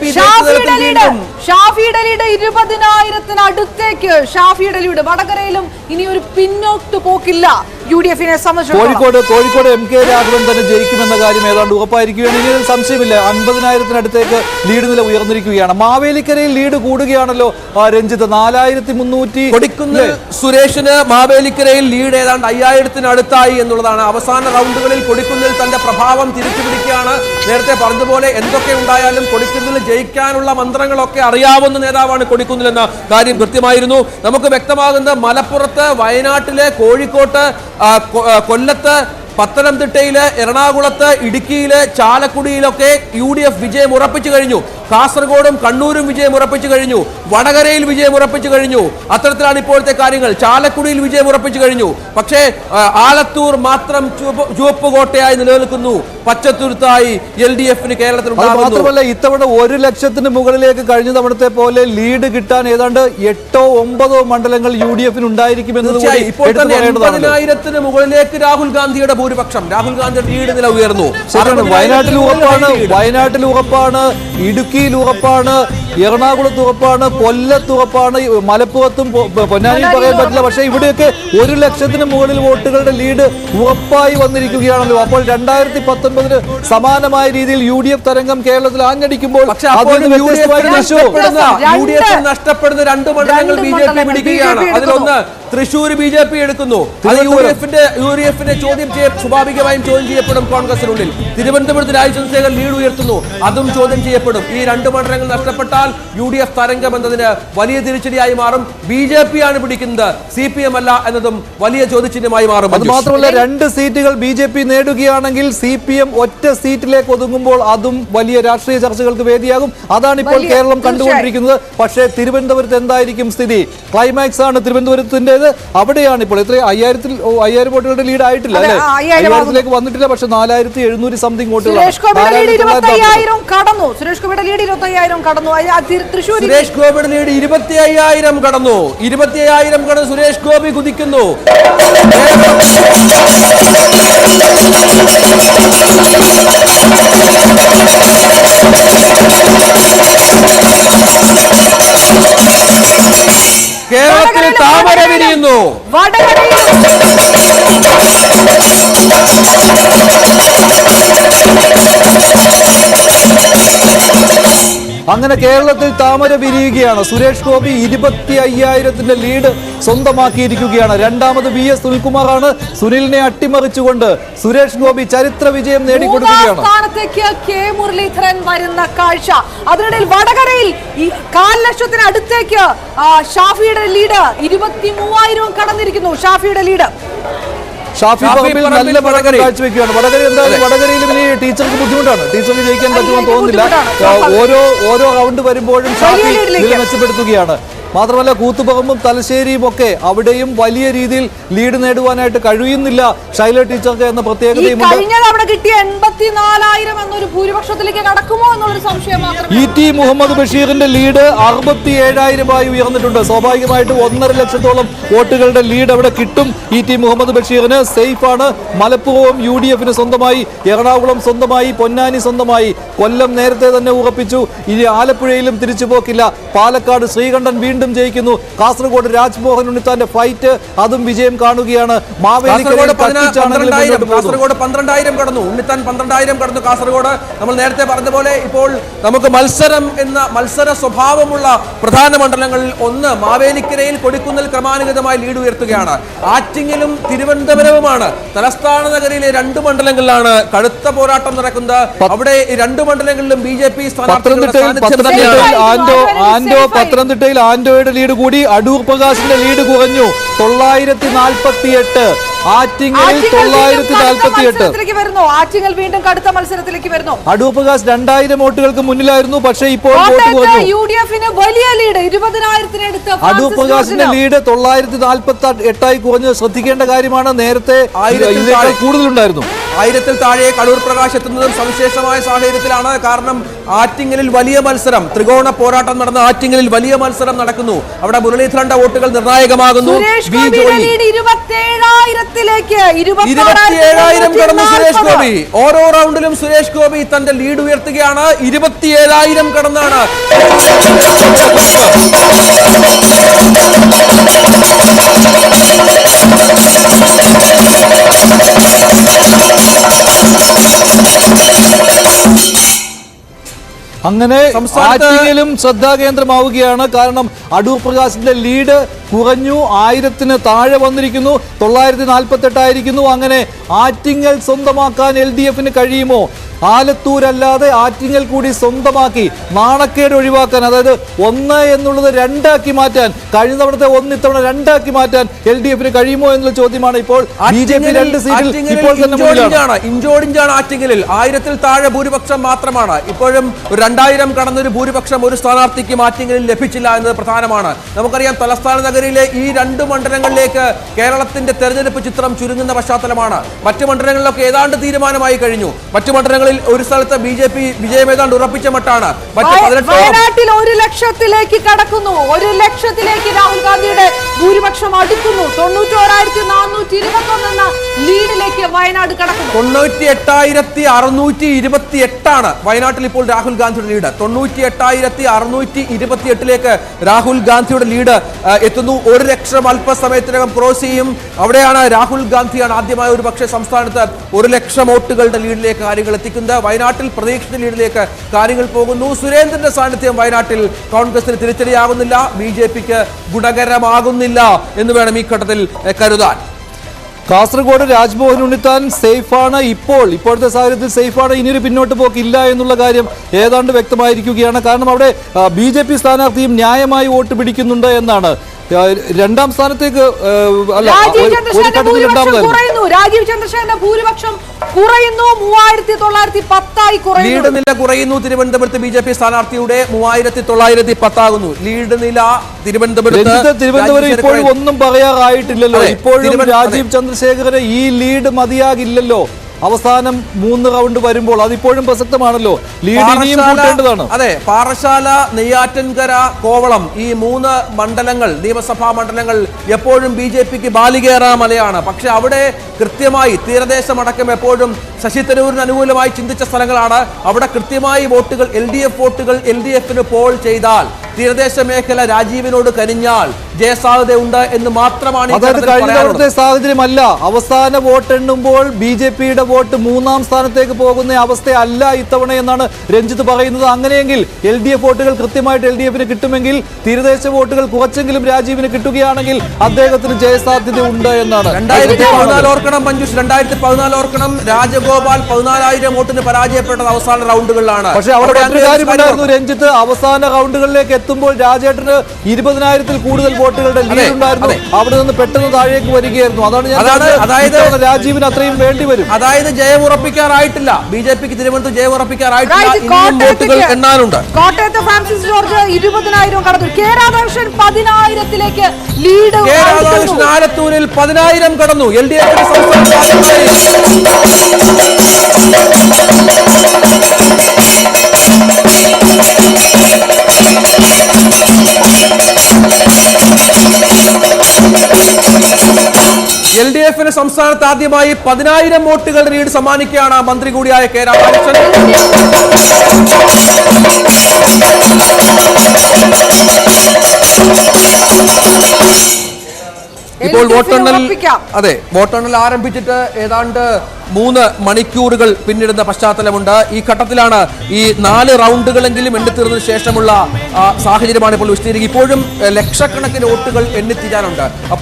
P ഷാഫിയുടെ lead. ഷാഫിയുടെ ഡലിയുടെ ഇരുപതിനായിരത്തിന് അടുത്തേക്ക് ഷാഫി ലീഡ് വടകരയിലും ഇനി ഒരു പിന്നോട്ട് പോക്കില്ല. യു ഡി എഫിനെ കോഴിക്കോട് കോഴിക്കോട് എം കെ രാഘവൻ തന്നെ ജയിക്കുമെന്ന കാര്യം ഏതാണ്ട് ഉറപ്പായിരിക്കുകയാണ്. ഇനി സംശയമില്ല. അൻപതിനായിരത്തിനടുത്തേക്ക് ലീഡ് നില ഉയർന്നിരിക്കുകയാണ്. മാവേലിക്കരയിൽ ലീഡ് കൂടുകയാണല്ലോ ആ, രഞ്ജിത്ത്. നാലായിരത്തി മുന്നൂറ്റി കൊടിക്കുന്ന സുരേഷിന് മാവേലിക്കരയിൽ ലീഡ് ഏതാണ്ട് അയ്യായിരത്തിനടുത്തായി എന്നുള്ളതാണ്. അവസാന റൗണ്ടുകളിൽ കൊടിക്കുന്നിൽ തന്റെ പ്രഭാവം തിരിച്ചു പിടിക്കുകയാണ് നേരത്തെ പറഞ്ഞതുപോലെ എന്തൊക്കെ ഉണ്ടായാലും കൊടിക്കുന്നിൽ ജയിക്കാനുള്ള മന്ത്രങ്ങളൊക്കെ അറിയാവുന്ന നേതാവാണ് കൊടിക്കുന്നിൽ എന്ന കാര്യം കൃത്യമായിരുന്നു. നമുക്ക് വ്യക്തമാകുന്ന മലപ്പുറത്ത് വയനാട്ടിലെ കോഴിക്കോട്ട് കൊല്ലത്ത് പത്തനംതിട്ടയിൽ എറണാകുളത്ത് ഇടുക്കിയിൽ ചാലക്കുടിയിലൊക്കെ യു ഡി എഫ് വിജയം ഉറപ്പിച്ചു കഴിഞ്ഞു. കാസർഗോഡും കണ്ണൂരും വിജയം ഉറപ്പിച്ചു കഴിഞ്ഞു. വടകരയിൽ വിജയം ഉറപ്പിച്ചു കഴിഞ്ഞു. അത്തരത്തിലാണ് ഇപ്പോഴത്തെ കാര്യങ്ങൾ. ചാലക്കുടിയിൽ വിജയം ഉറപ്പിച്ചു കഴിഞ്ഞു. പക്ഷേ ആലത്തൂർ മാത്രം ചുവപ്പ് കോട്ടയായി നിലനിൽക്കുന്നു. പച്ചത്തുരുത്തായി എൽ ഡി എഫിന് കേരളത്തിൽ മാത്രമല്ല ഇത്തവണ ഒരു ലക്ഷത്തിന് മുകളിലേക്ക് കഴിഞ്ഞ തവണത്തെ പോലെ ലീഡ് കിട്ടാൻ ഏതാണ്ട് എട്ടോ ഒമ്പതോ മണ്ഡലങ്ങൾ യു ഡി എഫിന് ഉണ്ടായിരിക്കുമെന്നത് കൂടി ഇപ്പോൾ തന്നെ പറയേണ്ടതാണല്ലോ എൺപതിനായിരത്തിന് മുകളിലേക്ക് രാഹുൽ ഗാന്ധിയുടെ ഭൂരിപക്ഷം. രാഹുൽ ഗാന്ധിയുടെ ലീഡ് നില ഉയർന്നു വയനാട്ടിൽ ഉറപ്പാണ്. വയനാട്ടിൽ ഉറപ്പാണ്. ഇടുക്കിയിൽ ഉറപ്പാണ് എറണാകുളത്ത് ഉറപ്പാണ് കൊല്ലത്ത് ഉറപ്പാണ് മലപ്പുറത്തും പൊന്നാനിയിൽ പറയാൻ പറ്റില്ല. പക്ഷേ ഇവിടെയൊക്കെ ഒരു ലക്ഷത്തിന് മുകളിൽ വോട്ടുകളുടെ ലീഡ് ഉറപ്പായി വന്നിരിക്കുകയാണല്ലോ. അപ്പോൾ രണ്ടായിരത്തി പത്തൊൻപതിന് സമാനമായ രീതിയിൽ യു ഡി എഫ് തരംഗം കേരളത്തിൽ ആഞ്ഞടിക്കുമ്പോൾ യു ഡി എഫ് നഷ്ടപ്പെടുന്ന രണ്ട് മണ്ഡലങ്ങൾ ബി ജെ പി പിടിക്കുകയാണ്. അതിലൊന്ന് തൃശൂർ ബി ജെ പി എടുക്കുന്നു. അത് യു ഡി എഫിന്റെ യു ഡി എഫിന്റെ ചോദ്യം ചെയ്യ സ്വാഭാവികമായും ചോദ്യം ചെയ്യപ്പെടും കോൺഗ്രസിനുള്ളിൽ. തിരുവനന്തപുരത്ത് രാജ് ചന്ദ്രശേഖർ ലീഡ് ഉയർത്തുന്നു. അതും ചോദ്യം ചെയ്യപ്പെടും. ഈ രണ്ട് മണ്ഡലങ്ങൾ നഷ്ടപ്പെട്ടാൽ യു ഡി എഫ് തരംഗം എന്നതിന് വലിയ തിരിച്ചടിയായി മാറും. ബി ജെ പി ആണ് പിടിക്കുന്നത്. സി പി എം അല്ല എന്നതും വലിയ ചോദ്യചിഹ്നമായി മാറും അത് മാത്രമല്ല രണ്ട് സീറ്റുകൾ ബി ജെ പി നേടുകയാണെങ്കിൽ സി പി എം ഒറ്റ സീറ്റിലേക്ക് ഒതുങ്ങുമ്പോൾ അതും വലിയ രാഷ്ട്രീയ ചർച്ചകൾക്ക് വേദിയാകും. അതാണ് ഇപ്പോൾ കേരളം കണ്ടുകൊണ്ടിരിക്കുന്നത്. പക്ഷേ തിരുവനന്തപുരത്ത് എന്തായിരിക്കും സ്ഥിതി? ക്ലൈമാക്സ് ആണ് തിരുവനന്തപുരത്തിന്റേത് അവിടെയാണ് ഇപ്പോൾ. എത്ര? അയ്യായിരത്തിൽ അയ്യായിരം വോട്ടുകളുടെ ലീഡ് ആയിട്ടില്ല അല്ലെ? അയ്യായിരത്തിലേക്ക് വന്നിട്ടില്ല പക്ഷെ നാലായിരത്തി എഴുന്നൂറ് സംതിങ് വോട്ടുകൾ കടന്നു. സുരേഷ് ഗോപിയുടെ ലീഡ് ഇരുപത്തി അയ്യായിരം കടന്നു തൃശ്ശൂർ സുരേഷ് ഗോപിയുടെ ലീഡ് ഇരുപത്തി അയ്യായിരം കടന്നു. ഇരുപത്തി അയ്യായിരം കടന്ന് സുരേഷ് ഗോപി കുതിക്കുന്നു. കേരളത്തിൽ താമര വിരിയുന്നു. വടകരയിലും അങ്ങനെ കേരളത്തിൽ താമര വിരിയുകയാണ്. സുരേഷ് ഗോപി ഇരുപത്തി അയ്യായിരത്തിന്റെ ലീഡ് സ്വന്തമാക്കിയിരിക്കുകയാണ്. രണ്ടാമത് വി എസ് സുനിൽകുമാറാണ് സുനിലിനെ അട്ടിമറിച്ചുകൊണ്ട് സുരേഷ് ഗോപി ചരിത്ര വിജയം നേടിക്കൊടുക്കുകയാണ്. കെ മുരളീധരൻ വരുന്ന കാഴ്ച. അതിനിടയിൽ വടകരയിൽ ഈ കാൽ ലക്ഷത്തിന് അടുത്തേക്ക് ഷാഫിയുടെ ലീഡ് ഇരുപത്തി മൂവായിരവും കടന്നിരിക്കുന്നു. ഷാഫിയുടെ ലീഡ്. ഷാഫി പറമ്പിൽ നല്ല വടകര. കാഴ്ചവെക്കുകയാണ്. വടകര എന്തായാലും വടകരയിലും ഇനി ടീച്ചർക്ക് ബുദ്ധിമുട്ടാണ്. ടീച്ചർക്ക് ജയിക്കാൻ പറ്റുമെന്ന് തോന്നുന്നില്ല. ഓരോ ഓരോ റൗണ്ട് വരുമ്പോഴും ഷാഫി. മെച്ചപ്പെടുത്തുകയാണ് മാത്രമല്ല കൂത്തുപറമ്പും തലശ്ശേരിയും ഒക്കെ അവിടെയും വലിയ രീതിയിൽ ലീഡ് നേടുവാനായിട്ട് കഴിയുന്നില്ല ശൈല ടീച്ചർക്ക് എന്ന കഴിഞ്ഞ കിട്ടിയ എൺപത്തിനാലായിരം എന്നൊരു ഭൂരിപക്ഷത്തിലേക്ക് കടക്കുമോ എന്നുള്ളൊരു സംശയം ഇ ടി മുഹമ്മദ് ബഷീറിന്റെ ലീഡ് അറുപത്തി ഏഴായിരമായി ഉയർന്നിട്ടുണ്ട്. സ്വാഭാവികമായിട്ടും ഒന്നര ലക്ഷത്തോളം വോട്ടുകളുടെ ലീഡ് അവിടെ കിട്ടും. ഇ ടി മുഹമ്മദ് ബഷീറിന് സേഫാണ് മലപ്പുറവും യു ഡി എഫിന് സ്വന്തമായി എറണാകുളം സ്വന്തമായി പൊന്നാനി സ്വന്തമായി. കൊല്ലം നേരത്തെ തന്നെ ഉറപ്പിച്ചു. ഇനി ആലപ്പുഴയിലും തിരിച്ചു പോക്കില്ല പാലക്കാട് ശ്രീകണ്ഠൻ വീണ്ടും ജയിക്കുന്നു. കാസർഗോഡ് രാജ്മോഹൻ ഉണ്ണിത്താന്റെ ഫൈറ്റ് അതും വിജയം കാണുകയാണ്. മാവേലിക്കരയിൽ കാസർഗോഡ് പന്ത്രണ്ടായിരം. കടന്നു. ഉണ്ണിത്താൻ പന്ത്രണ്ടായിരം കടന്നു. കാസർഗോഡ് നമ്മൾ നേരത്തെ പറഞ്ഞ പോലെ ഇപ്പോൾ നമുക്ക് മത്സരം എന്ന മത്സര സ്വഭാവമുള്ള പ്രധാന മണ്ഡലങ്ങളിൽ ഒന്ന് മാവേലിക്കരയിൽ കൊടിക്കുന്നിൽ ക്രമാനുഗതമായി ലീഡ് ഉയർത്തുകയാണ്. ആറ്റിങ്ങിലും തിരുവനന്തപുരവുമാണ്. തലസ്ഥാന നഗരിയിലെ രണ്ട് മണ്ഡലങ്ങളിലാണ് കടുത്ത പോരാട്ടം നടക്കുന്നത്. അവിടെ രണ്ട് മണ്ഡലങ്ങളിലും ബി ജെ പി പത്തനംതിട്ടയിൽ പത്തനംതിട്ടയിൽ ആൻഡോ ആൻഡോ ലീഡ് കൂടി അടൂർ പ്രകാശിന്റെ ലീഡ് കുറഞ്ഞു. തൊള്ളായിരത്തി നാൽപ്പത്തി എട്ട് ആറ്റിങ്ങലിൽ ആറ്റിങ്ങൽ തൊള്ളായിരത്തി വീണ്ടും കടുത്ത നാൽപ്പത്തി എട്ട് മത്സരത്തിലേക്ക് വരുന്നു. ആറ്റിങ്ങൽ വീണ്ടും കടുത്ത മത്സരത്തിലേക്ക് വരുന്നു. അടൂർ പ്രകാശ് രണ്ടായിരം വോട്ടുകൾക്ക് മുന്നിലായിരുന്നു. പക്ഷേ ഇപ്പോൾ യു ഡി എഫിന് വലിയ ലീഡ് ഇരുപതിനായിരത്തിനടുത്ത് ഫ്രാൻസിസ് ലീഡ് തൊള്ളായിരത്തി നാൽപ്പത്തി എട്ടായി കുറഞ്ഞ്. ശ്രദ്ധിക്കേണ്ട കാര്യമാണ് നേരത്തെ കൂടുതലുണ്ടായിരുന്നു. ആയിരത്തിൽ താഴെ കടൂർ പ്രകാശ് എത്തുന്നതും സവിശേഷമായ സാഹചര്യത്തിലാണ്. കാരണം ആറ്റിങ്ങലിൽ വലിയ മത്സരം ത്രികോണ പോരാട്ടം നടന്ന ആറ്റിങ്ങലിൽ വലിയ മത്സരം നടക്കുന്നു. അവിടെ മുരളീധരന്റെ വോട്ടുകൾ നിർണായകമാകുന്നു. സുരേഷ് ബി ഗോപിയുടെ ഇരുപത്തേഴായിരത്തിലേക്ക് ഇരുപത്തിയേഴായിരം കടന്നു സുരേഷ് ഗോപി. ഓരോ റൗണ്ടിലും സുരേഷ് ഗോപി തന്റെ ലീഡ് ഉയർത്തുകയാണ്. ഇരുപത്തിയേഴായിരം കടന്നാണ്. അങ്ങനെ സംസ്ഥാനത്ത് ആറ്റിങ്ങലും ശ്രദ്ധാകേന്ദ്രമാവുകയാണ്. കാരണം അടൂർ പ്രകാശിന്റെ ലീഡ് കുറഞ്ഞു ആയിരത്തിന് താഴെ വന്നിരിക്കുന്നു തൊള്ളായിരത്തി നാൽപ്പത്തെട്ടായിരിക്കുന്നു അങ്ങനെ ആറ്റിങ്ങൽ സ്വന്തമാക്കാൻ എൽ ഡി എഫിന് കഴിയുമോ? ആലത്തൂരല്ലാതെ ആറ്റിങ്ങൽ കൂടി സ്വന്തമാക്കി നാണക്കേട് ഒഴിവാക്കാൻ അതായത് ഒന്ന് എന്നുള്ളത് രണ്ടാക്കി മാറ്റാൻ കഴിഞ്ഞ തവണത്തെ ഒന്ന് ഇത്തവണ രണ്ടാക്കി മാറ്റാൻ എൽ ഡി എഫിന് കഴിയുമോ എന്നുള്ള ചോദ്യമാണ് ഇപ്പോൾ ബി ജെ പി രണ്ട് സീറ്റിൽ ഇപ്പോൾ തന്നെ ഇഞ്ചോടിഞ്ചാണ് ആറ്റിങ്ങലിൽ. ആയിരത്തിൽ താഴെ ഭൂരിപക്ഷം മാത്രമാണ്. ഇപ്പോഴും രണ്ടായിരം കടന്നൊരു ഭൂരിപക്ഷം ഒരു സ്ഥാനാർത്ഥിക്കും ആറ്റിങ്ങലിൽ ലഭിച്ചില്ല എന്നത് പ്രധാനമാണ്. നമുക്കറിയാം തലസ്ഥാന നഗരിയിലെ ഈ രണ്ട് മണ്ഡലങ്ങളിലേക്ക് കേരളത്തിന്റെ തെരഞ്ഞെടുപ്പ് ചിത്രം ചുരുങ്ങുന്ന പശ്ചാത്തലമാണ്. മറ്റു മണ്ഡലങ്ങളിലൊക്കെ ഏതാണ്ട് തീരുമാനമായി കഴിഞ്ഞു. മറ്റു മണ്ഡലങ്ങളിൽ ഒരു സ്ഥലത്ത് ബി ജെ പി വിജയം ഏതാണ്ട് ഉറപ്പിച്ച മട്ടാണ്. വയനാട്ടിൽ ഒരു ലക്ഷത്തിലേക്ക് കടക്കുന്നു. ഒരു ലക്ഷത്തിലേക്ക് രാഹുൽ ഗാന്ധിയുടെ ഭൂരിപക്ഷം അടുക്കുന്നു. തൊണ്ണൂറ്റോരായിരത്തി നാനൂറ്റി ഇരുപത്തി എന്ന ലീഡിലേക്ക് വയനാട് കടക്കുന്നു. തൊണ്ണൂറ്റി എട്ടായിരത്തി അറുന്നൂറ്റി ഇരുപത്തി എട്ടാണ് വയനാട്ടിൽ ഇപ്പോൾ രാഹുൽ ഗാന്ധിയുടെ ലീഡ്. തൊണ്ണൂറ്റി എട്ടായിരത്തി അറുന്നൂറ്റി ഇരുപത്തി എട്ടിലേക്ക് രാഹുൽ ഗാന്ധിയുടെ ലീഡ് എത്തുന്നു. ഒരു ലക്ഷം അല്പസമയത്തിനകം ക്രോസ് ചെയ്യും അവിടെയാണ് രാഹുൽ ഗാന്ധിയാണ് ആദ്യമായി ഒരു പക്ഷേ സംസ്ഥാനത്ത് ഒരു ലക്ഷം വോട്ടുകളുടെ ലീഡിലേക്ക് കാര്യങ്ങൾ എത്തിക്കുന്നത് വയനാട്ടിൽ പ്രതീക്ഷിത ലീഡിലേക്ക് കാര്യങ്ങൾ പോകുന്നു. സുരേന്ദ്രന്റെ സാന്നിധ്യം വയനാട്ടിൽ കോൺഗ്രസിന് തിരിച്ചടിയാകുന്നില്ല. ബി ജെ പിക്ക് ഗുണകരമാകുന്നില്ല എന്ന് വേണം ഈ ഘട്ടത്തിൽ കരുതാൻ. കാസർഗോഡ് രാജ്മോഹൻ ഉണ്ണിത്താൻ സേഫാണ് ഇപ്പോൾ. ഇപ്പോഴത്തെ സാഹചര്യത്തിൽ സേഫാണ്. ഇനിയൊരു പിന്നോട്ട് പോക്കില്ല എന്നുള്ള കാര്യം ഏതാണ്ട് വ്യക്തമായിരിക്കുകയാണ്. കാരണം അവിടെ ബി സ്ഥാനാർത്ഥിയും ന്യായമായി വോട്ട് പിടിക്കുന്നുണ്ട് എന്നാണ് രണ്ടാം സ്ഥാനത്തേക്ക് അല്ല രാജീവ് ചന്ദ്രശേഖരന്റെ ഭൂരിപക്ഷം കുറയുന്നു. രാജീവ് ചന്ദ്രശേഖരന്റെ ഭൂരിപക്ഷം കുറയുന്നു. മൂവായിരത്തി തൊള്ളായിരത്തി പത്തായി ലീഡ് നില കുറയുന്നു. തിരുവനന്തപുരത്ത് ബി ജെ പി സ്ഥാനാർത്ഥിയുടെ മൂവായിരത്തി തൊള്ളായിരത്തി പത്താകുന്നു. ലീഡ് നില തിരുവനന്തപുരത്ത് തിരുവനന്തപുരം ഇപ്പോഴും ഒന്നും പറയാറായിട്ടില്ലല്ലോ. ഇപ്പോഴും രാജീവ് ചന്ദ്രശേഖരന് ഈ ലീഡ് മതിയാകില്ലല്ലോ. അവസാനം മൂന്ന് റൗണ്ട് വരുമ്പോൾ അതിപ്പോഴും പ്രസക്തമാണല്ലോ. അതെ പാറശാല നെയ്യാറ്റൻകര കോവളം ഈ മൂന്ന് മണ്ഡലങ്ങൾ നിയമസഭാ മണ്ഡലങ്ങൾ എപ്പോഴും ബി ജെ പിക്ക് ബാലികേറ മലയാണ്. പക്ഷെ അവിടെ കൃത്യമായി തീരദേശമടക്കം എപ്പോഴും ശശി തരൂരിന് അനുകൂലമായി ചിന്തിച്ച സ്ഥലങ്ങളാണ്. അവിടെ കൃത്യമായി വോട്ടുകൾ എൽ ഡി എഫ് വോട്ടുകൾ എൽ ഡി എഫിന് പോൾ ചെയ്താൽ തീരദേശ മേഖല രാജീവിനോട് കനിഞ്ഞാൽ ജയസാധ്യതയുണ്ട് എന്ന് മാത്രമാണ് അതായത് കഴിഞ്ഞ സാഹചര്യമല്ല. അവസാന വോട്ട് എണ്ണുമ്പോൾ ബി ജെ പിയുടെ വോട്ട് മൂന്നാം സ്ഥാനത്തേക്ക് പോകുന്ന അവസ്ഥയല്ല ഇത്തവണ എന്നാണ് രഞ്ജിത്ത് പറയുന്നത്. അങ്ങനെയെങ്കിൽ എൽ ഡി എഫ് വോട്ടുകൾ കൃത്യമായിട്ട് എൽ ഡി എഫിന് കിട്ടുമെങ്കിൽ തീരദേശ വോട്ടുകൾ കുറച്ചെങ്കിലും രാജീവിന് കിട്ടുകയാണെങ്കിൽ അദ്ദേഹത്തിന് ജയസാധ്യത ഉണ്ട് എന്നാണ്. രണ്ടായിരത്തി പതിനാല് ഓർക്കണം മഞ്ജുഷ് രണ്ടായിരത്തി പതിനാല് ഓർക്കണം രാജഗോപാൽ പതിനാലായിരം വോട്ടിന് പരാജയപ്പെട്ടത് അവസാന റൗണ്ടുകളിലാണ്. പക്ഷേ അവിടെ കാര്യമുണ്ടായിരുന്നു രഞ്ജിത്ത് അവസാന റൗണ്ടുകളിലേക്ക് എത്തുമ്പോൾ രാജേട്ടന് ഇരുപതിനായിരത്തിൽ കൂടുതൽ വോട്ടുകളുടെ ലീഡ് ഉണ്ടായിരുന്നു. അവിടെ നിന്ന് പെട്ടെന്ന് താഴേക്ക് വരികയായിരുന്നു. അതാണ് ഞാൻ അതായത് രാജീവിന് അത്രയും വേണ്ടി വരും. അതായത് ജയം ഉറപ്പിക്കാറായിട്ടില്ല. ബി ജെ പിക്ക് തിരുവനന്തപുരത്ത് ജയം ഉറപ്പിക്കാറായിട്ടില്ല. എണ്ണാനുണ്ട്. കോട്ടയത്ത് ഫ്രാൻസിസ് ജോർജ് ഇരുപതിനായിരം കടന്നു. കെ രാധാകൃഷ്ണൻ പതിനായിരത്തിലേക്ക് ലീഡ് കെ രാധാകൃഷ്ണൻ ആലത്തൂരിൽ പതിനായിരം കടന്നു. എൽ ഡി എഫ് സംസ്ഥാന സംസ്ഥാനത്ത് ആദ്യമായി പതിനായിരം വോട്ടുകൾ ലീഡ് സമ്മാനിക്കുകയാണ് മന്ത്രി കൂടിയായ കെ രാമകൃഷ്ണൻ ഇപ്പോൾ വോട്ടെണ്ണൽ അതെ വോട്ടെണ്ണൽ ആരംഭിച്ചിട്ട് ഏതാണ്ട് മൂന്ന് മണിക്കൂറുകൾ പിന്നിടുന്ന പശ്ചാത്തലമുണ്ട്. ഈ ഘട്ടത്തിലാണ് ഈ നാല് റൗണ്ടുകളെങ്കിലും എണ്ണിത്തീർന്നതിന് ശേഷമുള്ള സാഹചര്യമാണ് ഇപ്പോൾ വിശദീകരിക്കുക ഇപ്പോഴും ലക്ഷക്കണക്കിന് വോട്ടുകൾ എണ്ണിത്തീരാനുണ്ട്. അപ്പോൾ